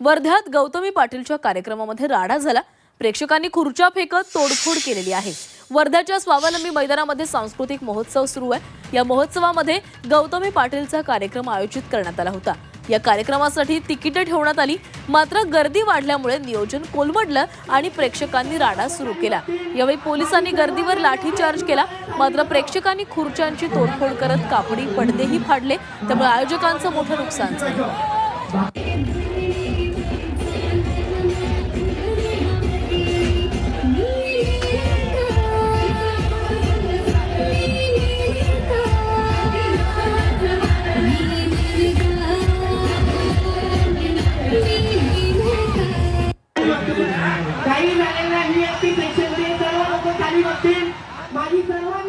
वर्ध्यात गौतमी पाटीलच्या कार्यक्रमामध्ये राडा झाला. प्रेक्षकांनी खुर्च्या फेकत तोडफोड केलेली आहे. वर्ध्याच्या स्वावलंबी मैदानामध्ये सांस्कृतिक महोत्सव सुरू आहे. या महोत्सवामध्ये गौतमी पाटीलचा कार्यक्रम आयोजित करण्यात आला होता. या कार्यक्रमासाठी तिकिटे ठेवण्यात आली. मात्र गर्दी वाढल्यामुळे नियोजन कोलमडलं आणि प्रेक्षकांनी राडा सुरू केला. यावेळी पोलिसांनी गर्दीवर लाठीचार्ज केला. मात्र प्रेक्षकांनी खुर्च्यांची तोडफोड करत कापडी पडदेही फाडले. त्यामुळे आयोजकांचं मोठं नुकसान झालं. Marie Ferland.